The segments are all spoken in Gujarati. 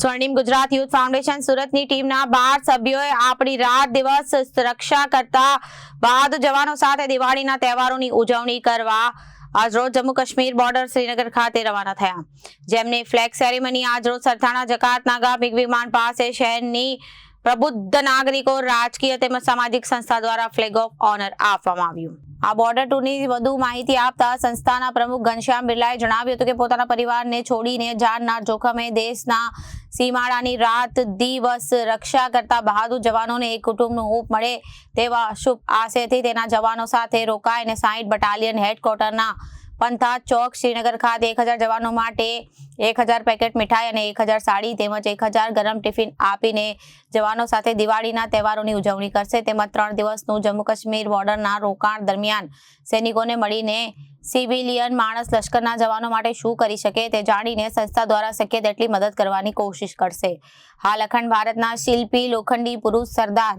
સ્વર્ણિમ ગુજરાત યુથ ફાઉન્ડેશન સુરતની ટીમના બાર સભ્યોએ આપણી રાત દિવસ રક્ષા કરતા બહાદુર જવાનો સાથે દિવાળીના તહેવારોની ઉજવણી કરવા આજરોજ જમ્મુ કાશ્મીર બોર્ડર શ્રીનગર ખાતે રવાના થયા. જેમની ફ્લેગ સેરેમની આજરોજ સરથાણા જકાતનાગા બિગ વિમાન પાસે શહેરની પ્રબુદ્ધ નાગરિકો, રાજકીય તેમજ સામાજિક સંસ્થા દ્વારા ફ્લેગ ઓફ ઓનર આપવામાં આવ્યું. આ બોર્ડર ટુની વધુ માહિતી આપતા સંસ્થાના પ્રમુખ ઘનશ્યામ બિરલાએ જણાવ્યું હતું કે પોતાના પરિવારને છોડીને જાનના જોખમે દેશના સીમાડાની રાત દિવસ રક્ષા કરતા બહાદુર જવાનોને એક કુટુંબનું હૂંફ મળે તેવા શુભ આશયથી તેના જવાનો સાથે રોકાઈને સાઈઠ બટાલિયન હેડક્વાર્ટરના પંથા ચોક શ્રીનગર ખાતે એક હજાર જવાનો માટે એક હજાર પેકેટ મીઠાઈ અને એક હજાર સાડી તેમજ એક હજાર ગરમ ટિફિન આપીને જવાનો સાથે દિવાળીના તહેવારોની ઉજવણી કરશે. તેમજ ત્રણ દિવસનું જમ્મુ કાશ્મીર બોર્ડરના રોકાણ દરમિયાન સૈનિકોને મળીને સિવિલિયન માણસ લશ્કરના જવાનો માટે શું કરી શકે તે જાણીને સંસ્થા દ્વારા શક્ય તેટલી મદદ કરવાની કોશિશ કરશે. હાલ અખંડ ભારતના શિલ્પી લોખંડી પુરુષ સરદાર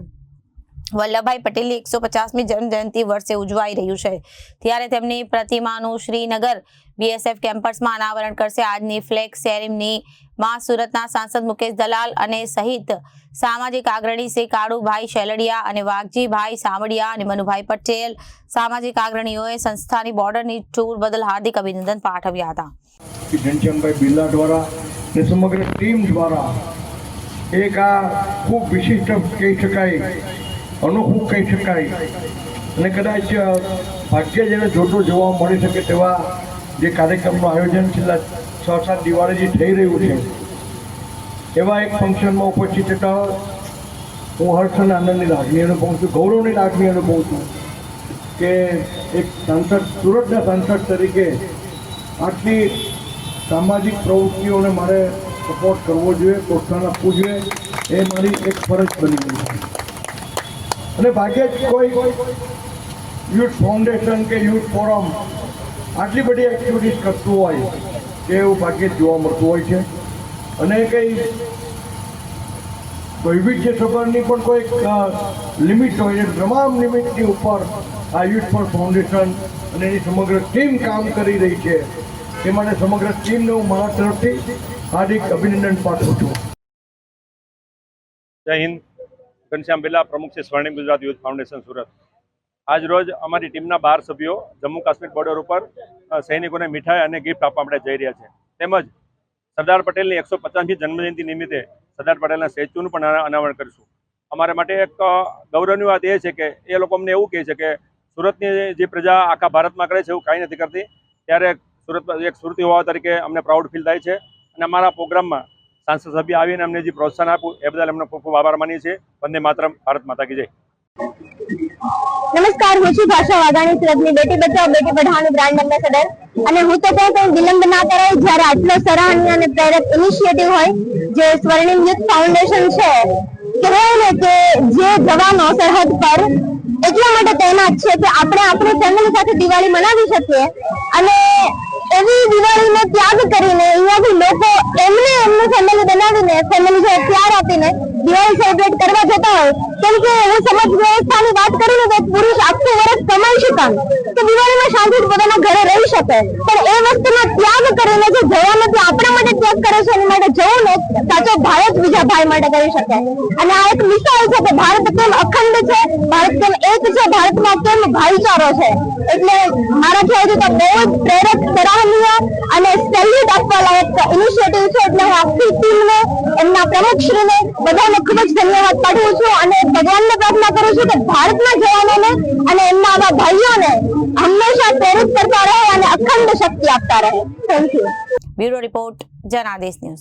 વલ્લભભાઈ પટેલની એકસો પચાસમી જન્મ જયંતિ વર્ષે ઉજવાઈ રહ્યું છે. ત્યારે તેમની પ્રતિમાનું શ્રીનગર બીએસએફ કેમ્પસમાં અનાવરણ કરશે. આજની ફ્લેગ સેરેમની માં સુરતના સાંસદ મુકેશ દલાલ અને સહિત સામાજિક આગ્રણી શ્રી કાળુભાઈ શેલડિયા અને વાઘજીભાઈ સામડિયા અને મનુભાઈ પટેલ સામાજિક આગ્રણીઓએ સંસ્થાની બોર્ડરની ટૂર બદલ હાર્દિક અભિનંદન પાઠવ્યા હતા. ઘનશ્યામભાઈ બિરલા દ્વારા ને સમગ્ર ટીમ દ્વારા એક આ ખૂબ વિશિષ્ટ કહી શકાય અનોખું કહી શકાય. અને કદાચ ભાગ્ય જેને જોતો જોવા મળી શકે તેવા જે કાર્યક્રમનું આયોજન છેલ્લા છ સાત દિવાળીથી થઈ રહ્યું છે. એવા એક ફંક્શનમાં ઉપસ્થિત હતા હું હર્ષ અને આનંદની લાગણી અનુભવું છું, ગૌરવની લાગણી અનુભવું છું કે એક સાંસદ, સુરતના સાંસદ તરીકે આટલી સામાજિક પ્રવૃત્તિઓને મારે સપોર્ટ કરવો જોઈએ, પ્રોત્સાહન આપવું જોઈએ, એ મારી એક ફરજ બની ગઈ છે. અને ભાગ્યે જ કોઈ યુથ ફાઉન્ડેશન કે યુથ ફોરમ આટલી બધી એક્ટિવિટીઝ કરતું હોય કે એવું ભાગ્યે જ જોવા મળતું હોય છે. અને કંઈ વૈવિધ્ય સભાની પણ કોઈ લિમિટ હોય છે. તમામ લિમિટની ઉપર આ યુથ ફોર ફાઉન્ડેશન અને એની સમગ્ર ટીમ કામ કરી રહી છે. એ માટે સમગ્ર ટીમને હું મારા તરફથી હાર્દિક અભિનંદન પાઠવું છું. જય હિન્દ. ઘનશ્યામ બિરલા, પ્રમુખ છે સ્વર્ણિમ ગુજરાત યુથ ફાઉન્ડેશન, સુરત. આજ રોજ અમારી ટીમના બાર સભ્યો જમ્મુ કાશ્મીર બોર્ડર ઉપર સૈનિકોને મીઠાઈ અને ગિફ્ટ આપવા માટે જઈ રહ્યા છે. તેમજ સરદાર પટેલની એકસો પચાસમી જન્મજયંતિ નિમિત્તે સરદાર પટેલના સ્ટેચ્યુનું પણ અના- અનાવરણ કરીશું. અમારા માટે એક ગૌરવની વાત એ છે કે એ લોકો અમને એવું કહે છે કે સુરતની જે પ્રજા આખા ભારતમાં કરે છે એવું કાંઈ નથી કરતી. ત્યારે સુરત, એક સુરતી હોવા તરીકે અમને પ્રાઉડ ફીલ થાય છે. અને અમારા પ્રોગ્રામમાં સાંસદ સભ્ય આવીને અમને જે પ્રોત્સાહન આપ્યું, એ બદલ એમનો ખૂબ ખૂબ આભાર માનીએ છીએ. વંદે માતરમ, ભારત માતા કી જય. નમસ્કાર, હું છું ભાષા વાઘાણી, સુરતની બેટી બચાવ બેટી પઢાઓની બ્રાન્ડ એમ્બેસેડર અને હું તો કહું કઈ વિલંબ ના કરાય જ્યારે આટલો સરાહનીય અને પ્રેરક ઇનિશિયેટિવ હોય, જે સ્વર્ણિમ યુથ ફાઉન્ડેશન છે, કહેવાય ને કે જે જવાનો સરહદ પર, એટલા માટે તૈનાત છે કે આપણે આપણી ફેમિલી સાથે દિવાળી મનાવી શકીએ. અને એવી દિવાળીનો ત્યાગ કરીને અહીંયાથી લોકો એમને એમનું ફેમિલી બનાવીને ફેમિલી જોડે પ્યાર આપીને દિવાળી સેલિબ્રેટ કરવા જતા હોય. કેમ કે હું સમાજ વ્યવસ્થાની વાત કરું ને તો પુરુષ આખું વર્ષ કમાઈ શકાય તો દિવાળીમાં શાંતિ પોતાના ઘરે રહી શકે. પણ એ વસ્તુનો ત્યાગ કરીને જે જવાનો નથી આપણા માટે ત્યાગ કરે છે જવું ને સાચો ભારત બીજા ભાઈ માટે કરી શકે. અને આ એક મિસાલ છે કે ભારત કેમ અખંડ છે, ભારત કેમ એક છે, ભારતમાં કેમ ભાઈચારો છે? એટલે મારા ખ્યાલથી તો બહુ જ પ્રેરક સરાહનીય અને સેલ્યુટ આપવા લાયક ઇનિશિયેટિવ છે. એટલે હું આખી ટીમને, એમના પ્રમુખશ્રીને બધાને ખૂબ જ ધન્યવાદ પાઠવું છું અને ભગવાનને પ્રાર્થના કરું છું કે ભારતના જવાનોને અને એમના આવા ભાઈઓને હંમેશા પ્રેરિત કરતા રહે અને અખંડ શક્તિ આપતા રહે. Thank you bureau report, Janadesh news.